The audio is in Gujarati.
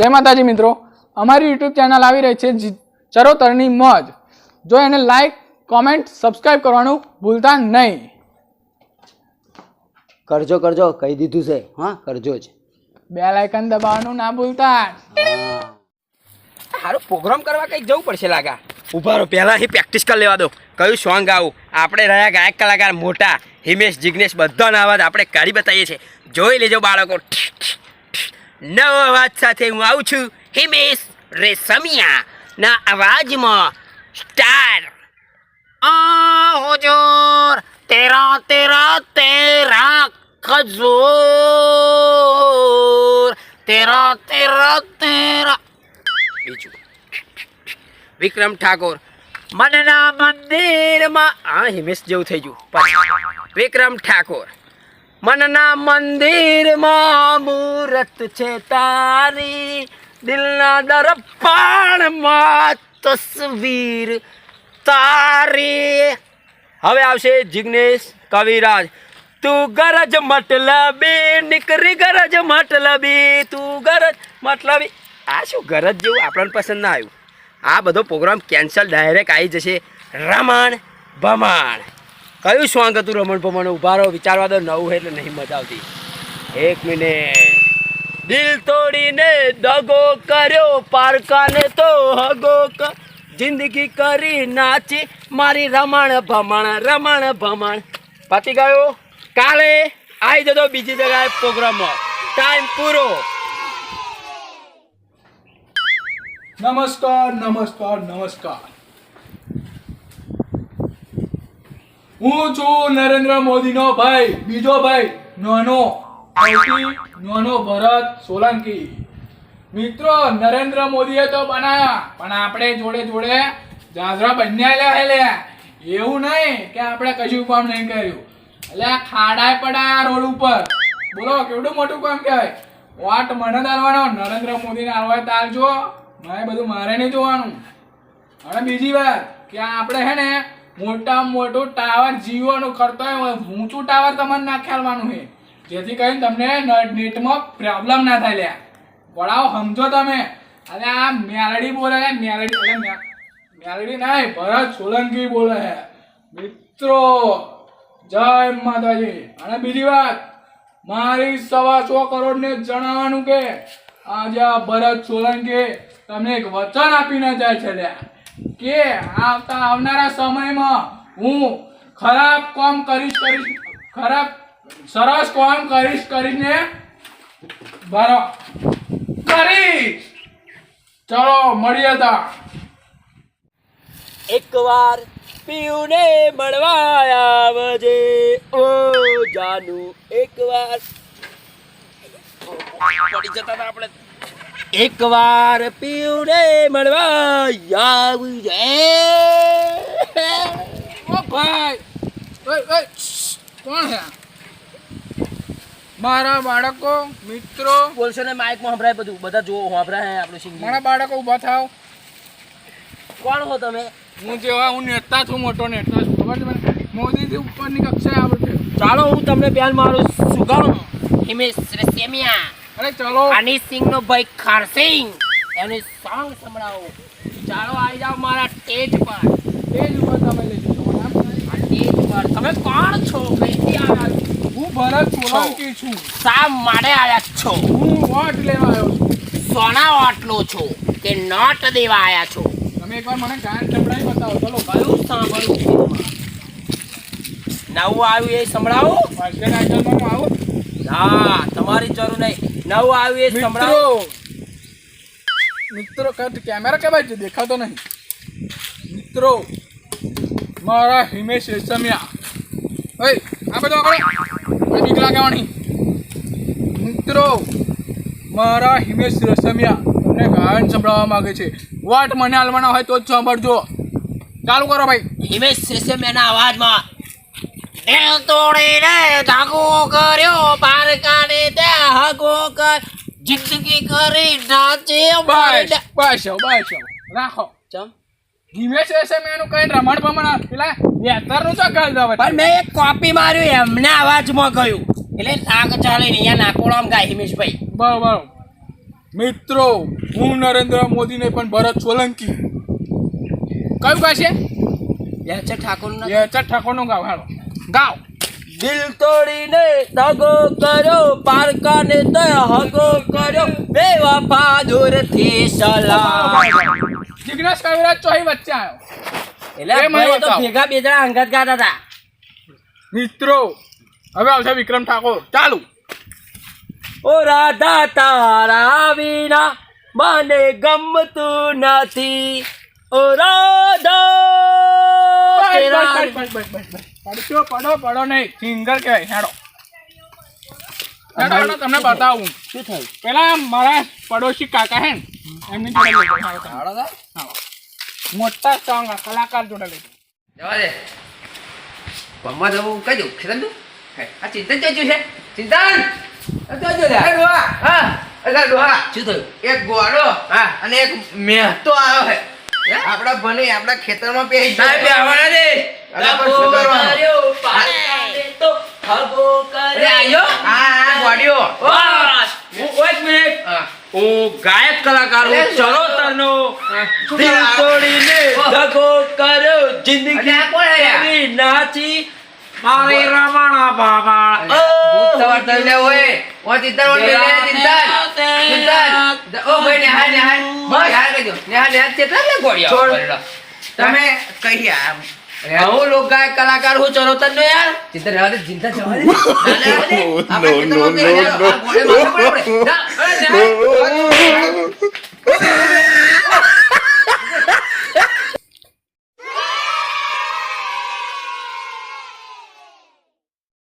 જય માતાજી મિત્રો. અમારી યુટ્યુબ ચેનલ આવી રહી છે ચરોતરની મોજ. જો એને લાઈક કોમેન્ટ સબસ્ક્રાઈબ કરવાનું ભૂલતા નહીં. કરજો કરજો કહી દીધું છે. હા કરજો જ. બે લાઇકન દબાવવાનું ના ભૂલતા. સારું પ્રોગ્રામ કરવા કંઈક જવું પડશે લાગા. ઊભા રહો પહેલાં અહીં પ્રેક્ટિસ કરી લેવા દો. કયું સોંગ ગાવું? આપણે રહ્યા ગાયક કલાકાર મોટા હિમેશ જિગ્નેશ બધાના અવાજ આપણે કાઢી બતાવીએ છીએ. જોઈ લેજો બાળકો. નવો અવાજ સાથે હું આવું છું. હિમેશ રેશમિયા ના અવાજમાં સ્ટાર. આ હુજૂર તેરા તેરા તેરા, ખજૂર. તેરા તેરા તેરા. બીજું. વિક્રમ ઠાકોર. મનના મંદિરમાં હા હિમેશ જેવું થઈ ગયું. વિક્રમ ઠાકોર. મનના મંદિરમાં મૂરત છે તારી. દિલના દર્પણમાં તસવીર તારી. હવે આવશે જિગ્નેશ કવિરાજ. તું ગરજ મતલબી, નીકળી ગરજ મતલબી, તું ગરજ મતલબી. આ શું ગરજ જેવું આપણને પસંદ ના આવ્યું? આ બધો પ્રોગ્રામ કેન્સલ ડાયરેક્ટ આવી જશે. રમણ ભમણ. કયું સોંગ હતું રમણ ભમણ ઊભા રહો, વિચારવા દો, નવું એટલે નહીં મજા આવતી. એક મિનિટ. દિલ તોડીને દગો કર્યો, પારકાને તો હગો જિંદગી કરી નાચી, મારી રમણ ભમણ રમણ ભમણ. પતી ગયો? કાલે આવી જતો બીજી જગ્યાએ પ્રોગ્રામમાં. ટાઈમ પૂરો. નમસ્કાર નમસ્કાર નમસ્કાર. હું છું નરેન્દ્ર મોદીનો ભાઈ, બીજો ભાઈ, નાનો સૌથી નાનો ભરત સોલંકી. મિત્રો, નરેન્દ્ર મોદીએ તો બનાવ્યા પણ આપણે જોડે જોડે જાજરા બન્યા લે એવું નહીં કે આપણે કશું કામ નહીં કર્યું. એટલે આ ખાડાય પડાય રોડ ઉપર. બોલો, કેવડું મોટું કામ કહેવાય? વાટ મને તારવાનો નરેન્દ્ર મોદીને આલવાય તારજો મારે બધું મારે નહીં જોવાનું. અને બીજી વાત, કે આપણે હે ને મોટામાં મોટું ટાવર જીવવાનું કરતો હોય, ઊંચું ટાવર તમારે નાખ્યાલવાનું છે જેથી કરીને તમને નેટમાં પ્રોબ્લેમ ના થાય લ્યા. વડાઓ સમજો તમે. અને આ મેલડી બોલે છે, મેલડી એટલે મેલડી ના ભરત સોલંકી બોલે છે. મિત્રો, જય માતાજી. અને બીજી વાત, મારી સવા સો કરોડ ને જણાવવાનું કે આજે આ ભરત સોલંકી તમને એક વચન આપીને જાય છે લ્યા. કે આવતા આવનારા સમયમાં હું ખરાબ કામ કરીશ કરીશ, ખરાબ, સરસ કામ કરીશ કરીને બરો કરીશ. ચલો, મળીએ તા. એકવાર પીયુને મળવા આવજે. ઓ, જાનુ, એકવાર. પડી જતા આપણે. એકવાર પીવડે મળવા આવજે ઓ ભાઈ ઓય ઓય કોણ હે મારા બાળકો મિત્રો. બોલશો ને માઇકમાં સંભળાય બધું. બધા જો સંભળાય આપણું સિંગિંગ. મારા બાળકો ઊભા થાવ કોણ હો તમે? હું જેવા હું નેતા છું મોટો નેતા છું. ખબર છે મને? મોદીથી ઉપરની કક્ષાએ આવડે ચાલો હું તમને પ્યાન મારું સુગમ હિમેશ રેશમિયા અરે ચલો. હની સિંહ નો ભાઈ ખારસિંગ એની સોંગ સંભળાવો. ચાલો આવી જાઓ મારા સ્ટેજ પર. સ્ટેજ ઉપર તમે લઈ સ્ટેજ પર. તમે કોણ છો? કઈથી આવ્યા હું ભરત સોલંકી છું. શા માટે આવ્યા છો? હું વોટ લેવા આવ્યો છું. સોના વાટલો છો કે નોટ દેવા આવ્યા છો? તમે એકવાર મને ગાન સંભળાવી બતાવો. ચલો. કયું સાંભળવું નવું આવ્યું એ સંભળાવો? ફાસ્ટેન આઈટમમાં હું આવું. ના તમારી જરૂર નહીં. નવું આવી સંભળાવો. મિત્રો મિત્રો કેમેરા કેવાય છે દેખાતો નહીં. મિત્રો મારા હિમેશ રેશમિયા. ઓય આ બધો આપણે બીક લાગવાની. મિત્રો મારા હિમેશ રેશમિયા તમને ગાયન સંભળાવવા માગે છે. વાટ મને હાલવાના હોય તો જ સાંભળજો. ચાલુ કરો ભાઈ. હિમેશ રેશમિયાના અવાજમાં દિલ તોડીને ધાગો કર્યો પારકાને ત્યાં હાગો કર જિંદગી કરી નાચે બસ બસ બસ. રાખો. ચમ? હિમેશ રેશમિયાનું કઈ રમણ ભમણ પેલા વેતરનું તો ગાલ દો પણ મેં એક કોપી માર્યું એમને અવાજમાં ગયું. એટલે રાગ ચાલે ને અહીંયા નાકોડામ ગાય હિમેશભાઈ બરોબર મિત્રો હું નરેન્દ્ર મોદીને પણ ભરત સોલંકી. કયું ગાશે યાચા ઠાકોરના ચટ ઠાકોરનું ગાવ હાલો ગાવ દિલ તોડીને દગો કર્યો પારકાને તો હગો કર્યો બે વફા દૂરથી સલામ જિગ્નેશ કવિરાજ ચોહી વચ્ચે આવ્યો એટલે તો ભેગા બેજડા અંગત ગાતા હતા. મિત્રો હવે આવશે વિક્રમ ઠાકોર. ચાલુ. ઓ રાધા તારા વિના મને ગમતું નથી. ઓ રાધા. પડશો, પડો પડો નહીં. સિંગર કહેવાય હેડો. હેડો હેડો તમને બતાવું. શું થયું? પેલા મારા પડોશી કાકા હે એમની જોડે લઈ જાઓ. હાલો, ચાલો. હાલો. મોટા સોંગ કલાકાર જોડે લઈ જવા દે. પમ્મા જવું કઈ દઉં. ખેતર તું? આ ચિંતન ચોચ્યું છે? ચિંતન! ચોચ્યું લે હા ડોહા. શું થયું? એક ગોળો હા. અને એક મેહતો આવ્યો છે. આપડા ભને આપડા ખેતરમાં પેહી સાહેબ, બેહવાના દે અરે પણ શું કરવાનું? કર્યો, પારકાને તો હગો અરે આયો? હા હા બસ. હું. એક મિનિટ હું. ગાયક કલાકાર હું ચરોતરનો દિલ તોડીને ધગો કર્યો જિંદગી? કરી નાચી. મારી રમણા બાબા ભૂત સવાર થઈને હોય. ઓ ચિંતન ઓ ભાઈ નેહા નેહા નેહા કહેજો નેહા નેહા કેટલા લે. ગોળ્યો? તમે કહી આમ. હું લોક ગાયક કલાકાર હું ચરોતર નો યાર. ચિંતન રહેવા દે ચિંતન જવા દે. ના, ના, આપણે ખેતરમાં